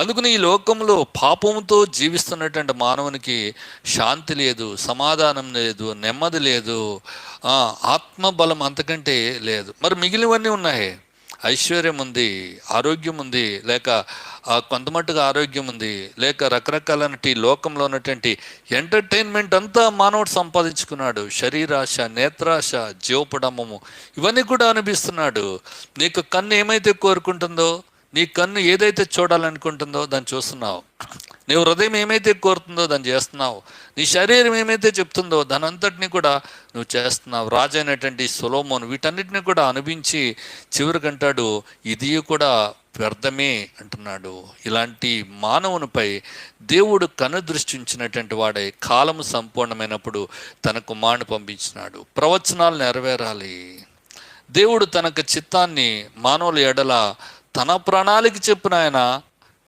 అందుకని ఈ లోకంలో పాపంతో జీవిస్తున్నటువంటి మానవునికి శాంతి లేదు సమాధానం లేదు నెమ్మది లేదు ఆత్మబలం అంతకంటే లేదు. మరి మిగిలినవన్నీ ఉన్నాయి? ఐశ్వర్యం ఉంది ఆరోగ్యం ఉంది లేక కొంతమట్టుగా ఆరోగ్యం ఉంది లేక రకరకాలైనటువంటి లోకంలో ఉన్నటువంటి ఎంటర్టైన్మెంట్ అంతా మానవుడు సంపాదించుకున్నాడు. శరీరాశ నేత్రాశ జీవపడమము ఇవన్నీ కూడా అనిపిస్తున్నాడు నీకు కన్ను ఏమైతే కోరుకుంటుందో నీ కన్ను ఏదైతే చూడాలనుకుంటుందో దాన్ని చూస్తున్నావు. నీ హృదయం ఏమైతే కోరుతుందో దాన్ని చేస్తున్నావు. నీ శరీరం ఏమైతే చెప్తుందో దాని అంతటిని కూడా నువ్వు చేస్తున్నావు. రాజైనటువంటి సొలోమోన్ వీటన్నిటిని కూడా అనుభవించి చివరికంటాడు ఇది కూడా వ్యర్థమే అంటున్నాడు. ఇలాంటి మానవునిపై దేవుడు కనుదృష్టి ఉంచినటువంటి వాడే కాలము సంపూర్ణమైనప్పుడు తన కుమారుని పంపించినాడు. ప్రవచనాలు నెరవేరాలి. దేవుడు తనకు చిత్తాన్ని మానవుల ఎడల తన ప్రణాళిక చెప్పిన ఆయన